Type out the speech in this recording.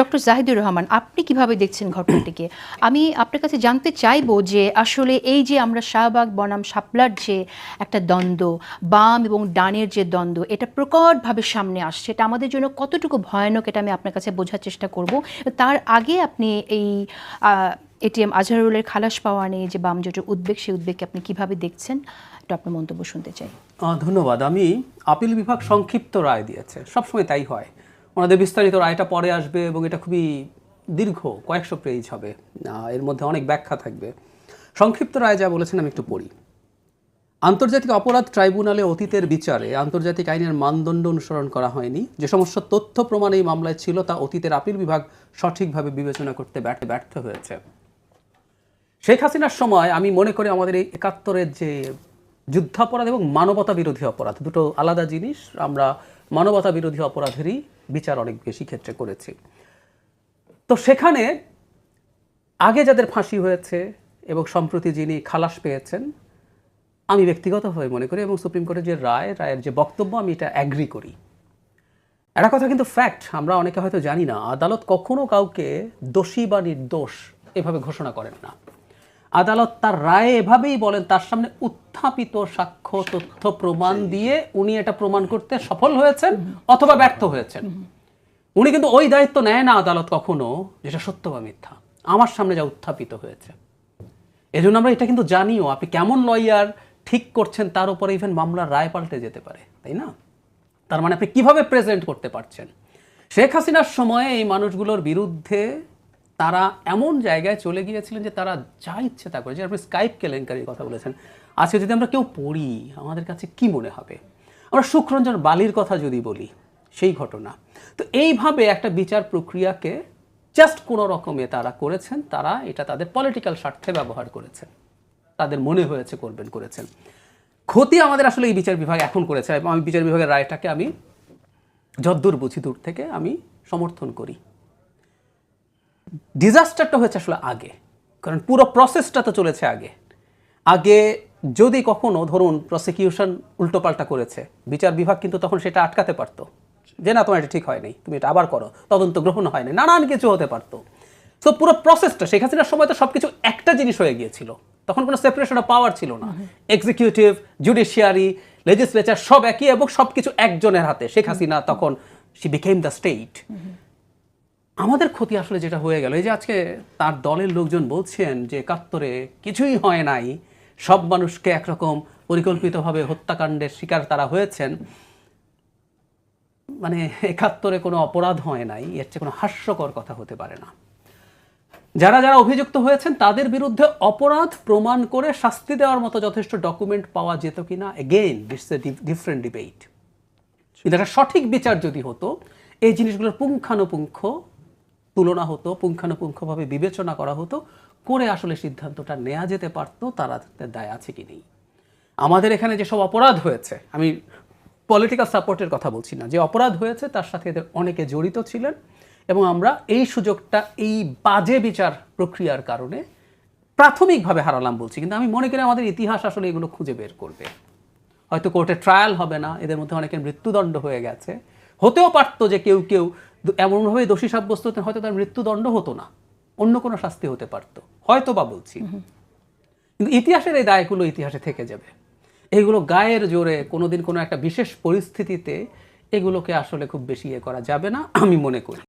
Doctor Zahidur Rahman, আপনি কীভাবে দেখছেন ঘটনাটিকে? আমি আপনার কাছে জানতে চাইব যে আসলে এই যে আমরা শাহবাগ, বনাম, শাপলার যে একটা দ্বন্দ্ব, বাম এবং ডানের যে দ্বন্দ্ব, এটা প্রকটভাবে সামনে আসছে, এটা আমাদের জন্য কতটুকু ভয়ানক এটা আমি আপনার কাছে বোঝার চেষ্টা করব। তার আগে আপনি এই এটিএম আজহারুলের খালাস পাওয়া নিয়ে যে বাম জোটের উদ্বেগ, সেই উদ্বেগকে আপনি কীভাবে দেখছেন? এটা আপনার মন্তব্য শুনতে চাই। ধন্যবাদ। আমি আপিল বিভাগ সংক্ষিপ্ত রায় দিয়েছে। সবসময় তাই হয়। ওনাদের বিস্তারিত রায়টা পরে আসবে এবং এটা খুবই দীর্ঘ, কয়েকশো পেজ হবে। এর মধ্যে অনেক ব্যাখ্যা থাকবে। সংক্ষিপ্ত রায় যা বলেছেন আমি একটু পড়ি। আন্তর্জাতিক অপরাধ ট্রাইব্যুনালে অতীতের বিচারে আন্তর্জাতিক আইনের মানদণ্ড অনুসরণ করা হয়নি। যে সমস্ত তথ্য, প্রমাণ এই মামলায় ছিল তা অতীতের আপিল বিভাগ সঠিকভাবে বিবেচনা করতে ব্যর্থ হয়েছে। শেখ হাসিনার সময় আমি মনে করি আমাদের এই একাত্তরের যে যুদ্ধাপরাধ এবং মানবতা বিরোধী অপরাধ, দুটো আলাদা জিনিস। আমরা মানবতা বিরোধী অপরাধেরই বিচার অনেক বেশি ক্ষেত্রে করেছি। তো সেখানে আগে যাদের ফাঁসি হয়েছে এবং সম্প্রতি যিনি খালাস পেয়েছেন, আমি ব্যক্তিগতভাবে মনে করি এবং সুপ্রিম কোর্টের যে রায়, রায়ের যে বক্তব্য, আমি এটা অ্যাগ্রি করি। একটা কথা কিন্তু ফ্যাক্ট আমরা অনেকে হয়তো জানি না, আদালত কখনো কাউকে দোষী বা নির্দোষ এভাবে ঘোষণা করেন না। আদালত তার রায়ে এভাবেই বলেন তার সামনে উত্থাপিত সাক্ষ্য তথ্য প্রমাণ দিয়ে উনি এটা প্রমাণ করতে সফল হয়েছেন অথবা ব্যর্থ হয়েছেন। উনি কিন্তু ওই দায়িত্ব নেয় না আদালত কখনো যেটা সত্য বা মিথ্যা। আমার সামনে যা উত্থাপিত হয়েছে। এজন্য আমরা এটা কিন্তু জানিও আপনি কেমন লয়ার ঠিক করছেন তার উপরে ইভেন মামলার রায় পাল্টে যেতে পারে তাই না? তার মানে আপনি কীভাবে প্রেজেন্ট করতে পারছেন? শেখ হাসিনার সময়ে এই মানুষগুলোর বিরুদ্ধে তারা এমন জায়গায় চলে গিয়েছিলেন যে তারা যা ইচ্ছে তা করে যে আপনি স্কাইপ কেলেঙ্কারির কথা বলেছেন। আজকে যদি আমরা কেউ পড়ি, আমাদের কাছে কি মনে হবে? আমরা সুখরঞ্জন বালির কথা যদি বলি, সেই ঘটনা। তো এইভাবে একটা বিচার প্রক্রিয়াকে জাস্ট কোনো রকমে তারা করেছেন, তারা এটা তাদের পলিটিক্যাল স্বার্থে ব্যবহার করেছেন। তাদের মনে হয়েছে, করবেন, করেছেন। ক্ষতি আমাদের আসলে এই বিচার বিভাগ এখন করেছে। আমি বিচার বিভাগের রায়টাকে আমি যদ্দূর বুঝি দূর থেকে আমি সমর্থন করি। ডিজাস্টারটা হয়েছে আসলে আগে। কারণ পুরো প্রসেসটা তো চলেছে আগে। আগে যদি কখনো, ধরুন প্রসিকিউশন উল্টোপাল্টা করেছে, বিচার বিভাগ কিন্তু তখন সেটা আটকাতে পারতো। যে, না, তোমার এটা ঠিক হয়নি, তুমি এটা আবার করো, তদন্ত গ্রহণ হয়নি। নানান কিছু হতে পারতো। সো পুরো প্রসেসটা শেখ হাসিনার সময় তো সবকিছু একটা জিনিস হয়ে গিয়েছিল। তখন কোনো সেপারেশন অফ পাওয়ার ছিল না। এক্সিকিউটিভ জুডিশিয়ারি লেজিসলেচার সব একই এবং সবকিছু একজনের হাতে। শেখ হাসিনা তখন শি বিকেম দ্য স্টেট আমাদের ক্ষতি আসলে যেটা হয়ে গেল, এই যে আজকে তার দলের লোকজন বলছেন যে একাত্তরে কিছুই হয় নাই, সব মানুষকে একরকম পরিকল্পিতভাবে হত্যাকাণ্ডের শিকার তারা হয়েছেন। মানে একাত্তরে কোনো অপরাধ হয় নাই, এর চেয়ে কোনো হাস্যকর কথা হতে পারে না। যারা যারা অভিযুক্ত হয়েছেন, তাদের বিরুদ্ধে অপরাধ প্রমাণ করে শাস্তি দেওয়ার মতো যথেষ্ট ডকুমেন্ট পাওয়া যেত কিনা again that's a different debate কিন্তু একটা সঠিক বিচার যদি হতো, এই জিনিসগুলোর পুঙ্খানুপুঙ্খ তুলনা হতো, পুঙ্খানুপুঙ্খভাবে বিবেচনা করা হতো, করে আসলে সিদ্ধান্তটা নেওয়া যেতে পারতো, তারা দায় আছে কি নেই। আমাদের এখানে যেসব অপরাধ হয়েছে, আমি পলিটিক্যাল সাপোর্টের কথা বলছি না, যে অপরাধ হয়েছে তার সাথে এদের অনেকে জড়িত ছিলেন, এবং আমরা এই সুযোগটা, এই বাজে বিচার প্রক্রিয়ার কারণে প্রাথমিকভাবে হারালাম বলছি, কিন্তু আমি মনে করি আমাদের ইতিহাস আসলে এগুলো খুঁজে বের করবে। হয়তো কোর্টে ট্রায়াল হবে না, এদের মধ্যে অনেকের মৃত্যুদণ্ড হয়ে গেছে। হতেও পারতো যে কেউ কেউ এমনভাবে দোষী সাব্যস্ত হতেন হয়তো তার মৃত্যুদণ্ড হতো না। অন্য কোনো শাস্তি হতে পারত। হয়তো বা বলছি। কিন্তু ইতিহাসের এই দায়গুলো ইতিহাসে থেকে যাবে। এইগুলো গায়ের জোরে কোনোদিন কোনো একটা বিশেষ পরিস্থিতিতে এগুলোকে আসলে খুব বেশি ইয়ে করা যাবে না আমি মনে করি।